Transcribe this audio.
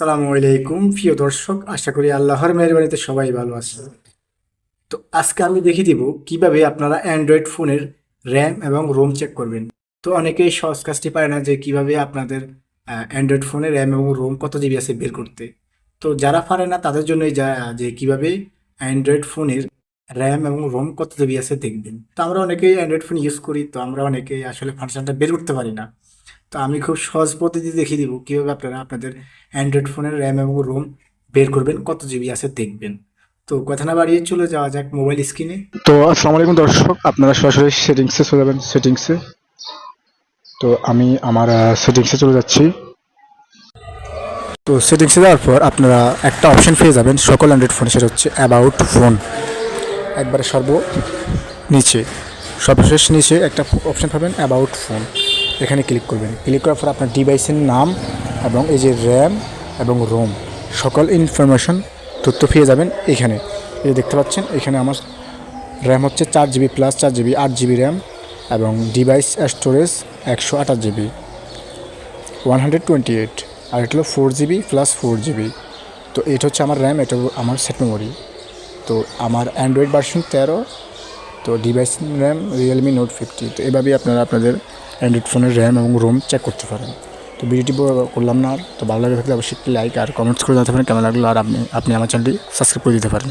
আসসালামু আলাইকুম। প্রিয় দর্শক, আশা করি আল্লাহর মেহরবানিতে সবাই ভালো আছে তো আজকে আমি দেখিয়ে দিব কীভাবে আপনারা অ্যান্ড্রয়েড ফোনের র্যাম এবং রোম চেক করবেন। তো অনেকেই সহজ কাজটি পারে না যে কীভাবে আপনাদের অ্যান্ড্রয়েড ফোনে র্যাম এবং রোম কত জিবি আছে বের করতে। তো যারা পারে না, তাদের জন্যই যা যে কীভাবে অ্যান্ড্রয়েড ফোনের র্যাম এবং রোম কত জিবি আছে দেখবেন। তো আমরা অনেকেই অ্যান্ড্রয়েড ফোন ইউজ করি, তো আমরা অনেকেই আসলে ফাংশনটা বের করতে পারি না। তো আমি খুব সহজ পদ্ধতি দেখিয়ে দিব। কীভাবে আপনারা আপনাদের অ্যান্ড্রয়েড ফোনের র্যাম এবং রোম বের করবেন কত জিবি আছে দেখবেন। তো কথা না বাড়িয়ে চলে যাওয়া যাক মোবাইল স্ক্রিনে তো আসসালামু আলাইকুম দর্শক আপনারা সরাসরি সেটিংসে চলে যাবেন। সেটিংসে তো আমি আমার সেটিংসে চলে যাচ্ছি। তো সেটিংসে যাওয়ার পর আপনারা একটা অপশন পেয়ে যাবেন সকল অ্যান্ড্রয়েড ফোন সেটা হচ্ছে অ্যাবাউট ফোন একবারে সর্ব নিচে সর্বশেষ নিচে একটা অপশন পাবেন অ্যাবাউট ফোন এখানে ক্লিক করবেন। ক্লিক করার পর আপনার ডিভাইসের নাম এবং এই যে র্যাম এবং রোম সকল ইনফরমেশন তথ্য পেয়ে যাবেন এখানে। এই দেখতে পাচ্ছেন, এখানে আমার র্যাম হচ্ছে চার জিবি প্লাস চার জিবি আট জিবি র্যাম এবং ডিভাইস স্টোরেজ একশো আঠাশ GB one hundred twenty eight আর এটা হলো four GB plus four GB তো এটা হচ্ছে আমার র্যাম এটা আমার সেট মেমোরি তো আমার অ্যান্ড্রয়েড ভার্সন তেরো তো device RAM Realme Note fifty তো এভাবেই আপনারা আপনাদের অ্যান্ড্রয়েড ফোনের র্যাম এবং রোম চেক করতে পারেন। তো ভিডিওটি করলাম না তো ভালো লাগে থাকলে অবশ্যই লাইক আর কমেন্টস করে জানাতে পারেন। কেমন লাগল আর আপনি আপনি আমার চ্যানেলটি সাবস্ক্রাইব করে দিতে পারেন।